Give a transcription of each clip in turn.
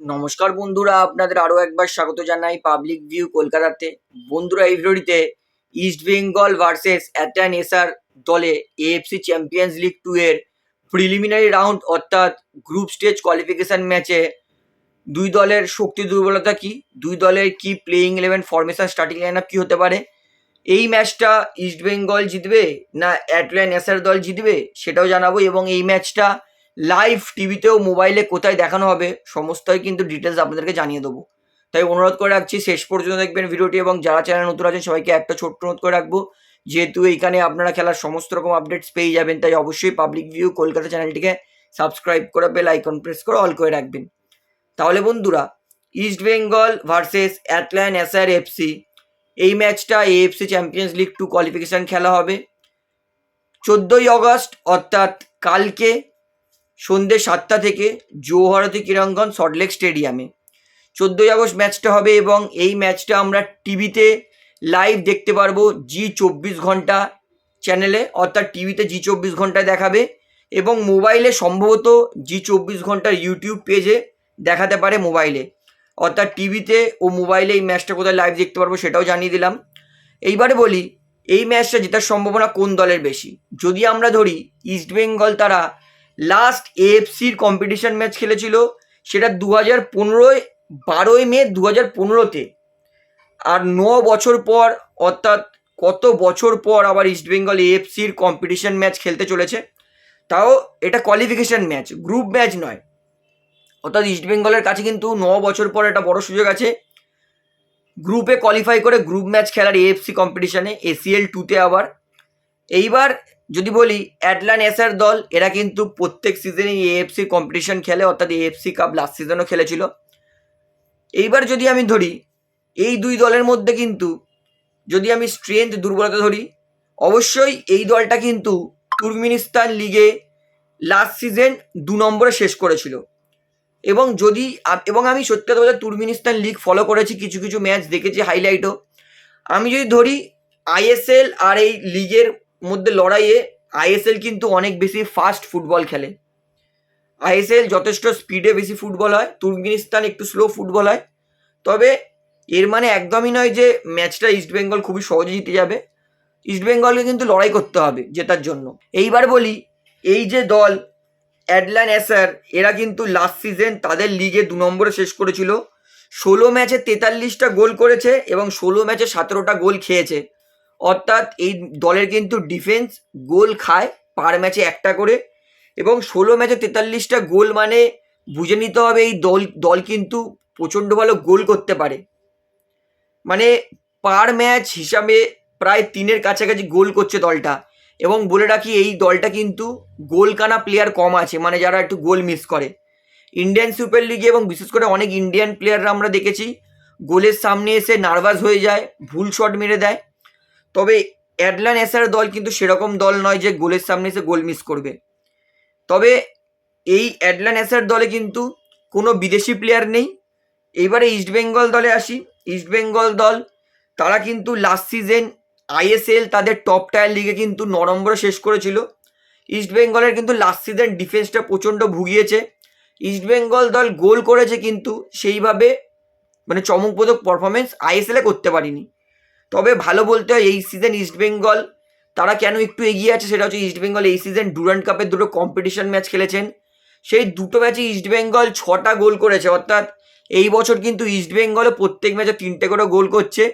নমস্কার বন্ধুরা, আপনাদের আরও একবার স্বাগত জানাই পাবলিক ভিউ কলকাতাতে। বন্ধুরা, এই ভিডিওটিতে east Bengal versus Altyn Asyr দলে এএফসি চ্যাম্পিয়ন্স লিগ টু এর প্রিলিমিনারি রাউন্ড অর্থাৎ গ্রুপ স্টেজ কোয়ালিফিকেশন ম্যাচে দুই দলের শক্তি দুর্বলতা কি? দুই দলের কি playing eleven formation starting line up কী হতে পারে? এই ম্যাচটা ইস্ট বেঙ্গল জিতবে না অ্যাটল্যান্ট এসার দল জিতবে? সেটাও জানাব এবং এই ম্যাচটা লাইভ টিভিতেও মোবাইলে কোথায় দেখানো হবে, সমস্তই কিন্তু ডিটেলস আপনাদেরকে জানিয়ে দেবো। তাই অনুরোধ করে রাখছি, শেষ পর্যন্ত দেখবেন ভিডিওটি এবং যারা চ্যানেল নতুন আছেন, সবাইকে একটা ছোট্ট অনুরোধ করে রাখব, যেহেতু এইখানে আপনারা খেলার সমস্ত রকম আপডেটস পেয়ে যাবেন, তাই অবশ্যই পাবলিক ভিউ কলকাতা চ্যানেলটিকে সাবস্ক্রাইব করে বেল আইকন প্রেস করে অল করে রাখবেন। তাহলে বন্ধুরা ইস্ট বেঙ্গল ভার্সেস অ্যাটল্যান্ট এসআর এফসি এই ম্যাচটা AFC Champions League two qualification খেলা হবে। চোদ্দোই অগস্ট অর্থাৎ কালকে সন্ধ্যে সাতটা থেকে জৌহরতি ক্রীড়াঙ্গন সল্টলেক স্টেডিয়ামে। চোদ্দোই আগস্ট ম্যাচটা হবে এবং এই ম্যাচটা আমরা টিভিতে লাইভ দেখতে পারব জি চব্বিশ ঘণ্টা চ্যানেলে, অর্থাৎ টিভিতে জি চব্বিশ ঘন্টায় দেখাবে এবং মোবাইলে সম্ভবত জি চব্বিশ ঘণ্টার ইউটিউব পেজে দেখাতে পারে মোবাইলে। অর্থাৎ টিভিতে ও মোবাইলে এই ম্যাচটা কোথায় লাইভ দেখতে পারব সেটাও জানিয়ে দিলাম। এইবারে বলি, এই ম্যাচটা জেতার সম্ভাবনা কোন দলের বেশি? যদি আমরা ধরি ইস্টবেঙ্গল তারা লাস্ট এএফসির কম্পিটিশন ম্যাচ খেলেছিল, সেটা দু হাজার পনেরোয়, বারোই মে দু হাজার পনেরোতে। আর ন বছর পর, অর্থাৎ কত বছর পর আবার ইস্টবেঙ্গল এএফসির কম্পিটিশন ম্যাচ খেলতে চলেছে, তাও এটা কোয়ালিফিকেশন ম্যাচ গ্রুপ ম্যাচ নয়। অর্থাৎ ইস্টবেঙ্গলের কাছে কিন্তু ন বছর পর একটা বড় সুযোগ আছে। গ্রুপে কোয়ালিফাই করে গ্রুপ ম্যাচ খেলার এএফসি কম্পিটিশানে এসিএল টুতে আবার। এইবার যদি বলি অ্যাটলান এসার দল, এরা কিন্তু প্রত্যেক সিজনে এএফসি কম্পিটিশন খেলে, অর্থাৎ এএফসি কাপ লাস্ট সিজনও খেলেছিল। এইবার যদি আমি ধরি, এই দুই দলের মধ্যে কিন্তু যদি আমি স্ট্রেংথ দুর্বলতা ধরি, অবশ্যই এই দলটা কিন্তু তুর্কমিনিস্তান লিগে লাস্ট সিজন দু নম্বরে শেষ করেছিল। এবং যদি এবং আমি সত্যি কথা তুর্কমিনিস্তান লিগ ফলো করেছি, কিছু কিছু ম্যাচ দেখেছি হাইলাইটও আমি যদি ধরি আইএসএল আর এই লিগের মধ্যে লড়াইয়ে আইএসএল কিন্তু অনেক বেশি ফাস্ট ফুটবল খেলে। আইএসএল যথেষ্ট স্পিডে বেশি ফুটবল হয়, তুর্কমিনিস্তান একটু স্লো ফুটবল হয়। তবে এর মানে একদমই নয় যে ম্যাচটা ইস্টবেঙ্গল খুবই সহজে জিতে যাবে। ইস্টবেঙ্গলকে কিন্তু লড়াই করতে হবে জেতার জন্য। এইবার বলি, এই যে দল অ্যাডলান অ্যাসার এরা কিন্তু লাস্ট সিজন তাদের লিগে দু নম্বরে শেষ করেছিল। ষোলো ম্যাচে তেতাল্লিশটা গোল করেছে এবং ষোলো ম্যাচে সতেরোটা গোল খেয়েছে। অর্থাৎ এই দলের কিন্তু ডিফেন্স গোল খায় পার ম্যাচে একটা করে এবং ষোলো ম্যাচে তেতাল্লিশটা গোল মানে বুঝে নিতে হবে এই দল দল কিন্তু প্রচণ্ড ভালো গোল করতে পারে। মানে পার ম্যাচ হিসাবে প্রায় তিনের কাছাকাছি গোল করছে দলটা এবং বলে রাখি এই দলটা কিন্তু গোল কানা প্লেয়ার কম আছে মানে যারা একটু গোল মিস করে। ইন্ডিয়ান সুপার লিগে এবং বিশেষ করে অনেক ইন্ডিয়ান প্লেয়াররা আমরা দেখেছি, গোলের সামনে এসে নার্ভাস হয়ে যায়, ভুল শট মেরে দেয়। তবে অ্যাডলান এসার দল কিন্তু সেরকম দল নয় যে গোলের সামনে এসে গোল মিস করবে। তবে এই অ্যাডলান এসার দলে কিন্তু কোনো বিদেশি প্লেয়ার নেই। এইবারে ইস্টবেঙ্গল দলে আসি। ইস্টবেঙ্গল দল, তারা কিন্তু লাস্ট সিজন আইএসএল তাদের টপ টায়ার লিগে কিন্তু ন শেষ করেছিল। ইস্টবেঙ্গলের কিন্তু লাস্ট সিজন ডিফেন্সটা প্রচণ্ড ভুগিয়েছে। ইস্টবেঙ্গল দল গোল করেছে কিন্তু সেইভাবে মানে চমকপ্রদক পারফরমেন্স আইএসএলে করতে পারিনি। তবে ভালো বলতে হয়, এই সিজন ইস্টবেঙ্গল তারা কেন একটু এগিয়ে আছে সেটা হচ্ছে ইস্টবেঙ্গল এই সিজন ডুরান্ড কাপের দুটো কম্পিটিশন ম্যাচ খেলেছেন। সেই দুটো ম্যাচে ইস্টবেঙ্গল ছটা গোল করেছে, অর্থাৎ এই বছর কিন্তু ইস্টবেঙ্গলও প্রত্যেক ম্যাচে তিনটে করে গোল করছে।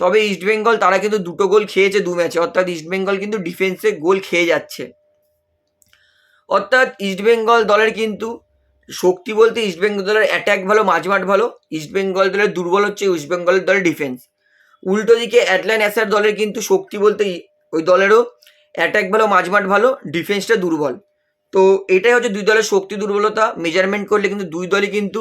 তবে ইস্টবেঙ্গল তারা কিন্তু দুটো গোল খেয়েছে দু ম্যাচে অর্থাৎ ইস্টবেঙ্গল কিন্তু ডিফেন্সে গোল খেয়ে যাচ্ছে। অর্থাৎ ইস্টবেঙ্গল দলের কিন্তু শক্তি বলতে ইস্টবেঙ্গল দলের অ্যাটাক ভালো, মাঝমাঠ ভালো। ইস্টবেঙ্গল দলের দুর্বল হচ্ছে ইস্টবেঙ্গলের দলের ডিফেন্স উল্টো দিকে অ্যাটলান অ্যাসার দলের কিন্তু শক্তি বলতে ওই দলেরও অ্যাটাক ভালো, মাঝমাঠ ভালো ডিফেন্সটা দুর্বল। তো এটাই হচ্ছে দুই দলের শক্তি দুর্বলতা মেজারমেন্ট করলে কিন্তু দুই দলই কিন্তু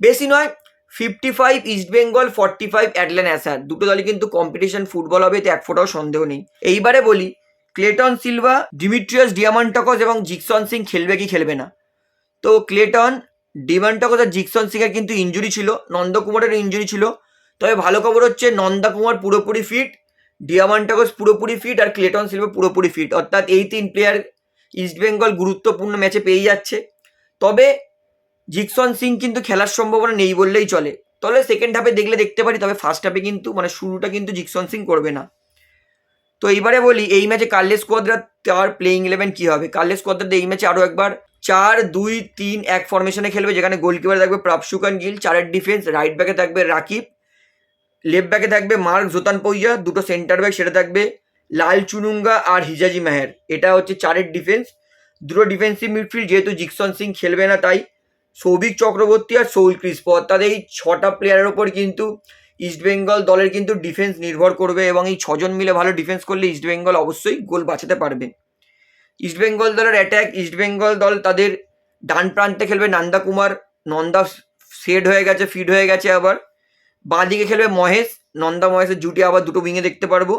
বেশি নয় fifty five East Bengal forty five অ্যাটলান Asyr দুটো দলই কিন্তু কম্পিটিশন ফুটবল হবে, এতে এক ফোটাও সন্দেহ নেই। এইবারে বলি ক্লেটন সিলভা ডিমিট্রিয়াস ডিয়ামান্টাকস এবং জিকসন সিং খেলবে কি খেলবে না? তো ক্লেটন ডিমান্টাকস আর জিকসন সিংয়ের কিন্তু ইঞ্জুরি ছিল নন্দকুমারের ইঞ্জুরি ছিল তবে ভালো খবর হচ্ছে নন্দা কুমার পুরোপুরি ফিট ডিয়ামান্টাকস পুরোপুরি ফিট আর ক্লেটন সিলভা পুরোপুরি ফিট অর্থাৎ এই তিন প্লেয়ার ইস্টবেঙ্গল গুরুত্বপূর্ণ ম্যাচে পেয়ে যাচ্ছে। তবে জিকসন সিং কিন্তু খেলার সম্ভাবনা নেই বললেই চলে। তবে সেকেন্ড হাফে দেখলে দেখতে পারি, তবে ফার্স্ট হাফে কিন্তু মানে শুরুটা কিন্তু জিকসন সিং করবে না। তো এইবারে বলি, এই ম্যাচে কার্লেস কোয়াদ্রা তার প্লেইং ইলেভেন কী হবে? কার্লেস কোয়াদ্রা এই ম্যাচে আরও একবার চার, দুই, তিন, এক ফরমেশনে খেলবে, যেখানে গোলকিপার থাকবে প্রাপসুকান গিল চারের ডিফেন্স রাইট ব্যাকে থাকবে রাকিব লেফট ব্যাকে থাকবে মার্ক জোতান পইয়া দুটো সেন্টার ব্যাক সেটা থাকবে লাল চুনুঙ্গা আর হিজাজি মেহের। এটা হচ্ছে চারের ডিফেন্স দুটো ডিফেন্সিভ মিডফিল্ড যেহেতু জিকসন সিং খেলবে না তাই, সৌভিক চক্রবর্তী আর সৌল ক্রিস তাদের এই ছটা প্লেয়ারের ওপর কিন্তু ইস্টবেঙ্গল দলের কিন্তু ডিফেন্স নির্ভর করবে এবং এই ছজন মিলে ভালো ডিফেন্স করলে ইস্টবেঙ্গল অবশ্যই গোল বাঁচাতে পারবে। ইস্টবেঙ্গল দলের অ্যাট্যাক ইস্টবেঙ্গল দল তাদের ডান প্রান্তে খেলবে নন্দা কুমার। নন্দা সেড হয়ে গেছে ফিট হয়ে গেছে আবার। বাঁ দিকে খেলবে মহেশ, নন্দা মহেশের জুটি আবার দুটো উইংয়ে দেখতে পারব।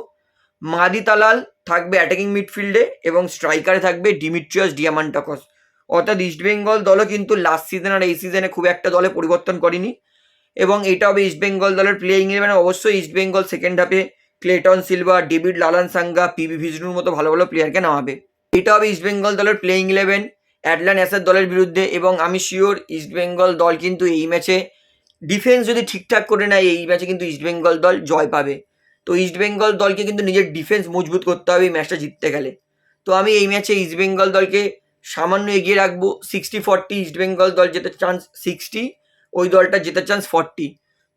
মাদি তালাল থাকবে অ্যাটাকিং মিডফিল্ডে এবং স্ট্রাইকারে থাকবে ডিমিট্রিয়াস ডিয়ামান্টাকস। অর্থাৎ ইস্টবেঙ্গল দলও কিন্তু লাস্ট সিজন আর এই সিজনে খুব একটা দলে পরিবর্তন করেনি এবং এটা হবে ইস্টবেঙ্গল দলের প্লেয়িং ইলেভেন অবশ্যই ইস্টবেঙ্গল সেকেন্ড হাফে Cleiton Silva David Lalhlansanga PV ভিজনুর মতো ভালো ভালো প্লেয়ারকে নামাবে। এটা হবে ইস্টবেঙ্গল দলের প্লেয়িং ইলেভেন অ্যাটলান অ্যাসার দলের বিরুদ্ধে এবং আমি শিওর ইস্টবেঙ্গল দল কিন্তু এই ম্যাচে ডিফেন্স যদি ঠিকঠাক করে নেয়, এই ম্যাচে কিন্তু ইস্টবেঙ্গল দল জয় পাবে। তো ইস্টবেঙ্গল দলকে কিন্তু নিজের ডিফেন্স মজবুত করতে হবে এই ম্যাচটা জিততে গেলে। তো আমি এই ম্যাচে ইস্টবেঙ্গল দলকে সামান্য এগিয়ে রাখব। সিক্সটি ফর্টি ইস্টবেঙ্গল দল জেতার চান্স সিক্সটি ওই দলটা জেতার চান্স ফর্টি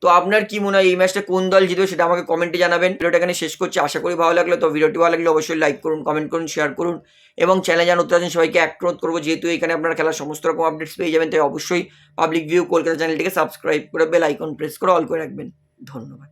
তো আপনার কি মনে হয় এই ম্যাচটা কোন দল জিতবে সেটা আমাকে কমেন্টে জানাবেন। ভিডিওটা এখানে শেষ করছি, আশা করি ভালো লাগল। তো ভিডিওটি ভালো লাগলে অবশ্যই লাইক করুন কমেন্ট করুন শেয়ার করুন এবং চ্যানেল জান উত্তর সবাইকে অনুরোধ করব। যেহেতু এখানে আপনারা খেলার সমস্ত রকম আপডেটস পেয়ে যাবেন, তাই অবশ্যই পাবলিক ভিউ কলকাতা চ্যানেলটিকে সাবস্ক্রাইব করে বেল আইকন প্রেস করে অল করে রাখবেন। ধন্যবাদ।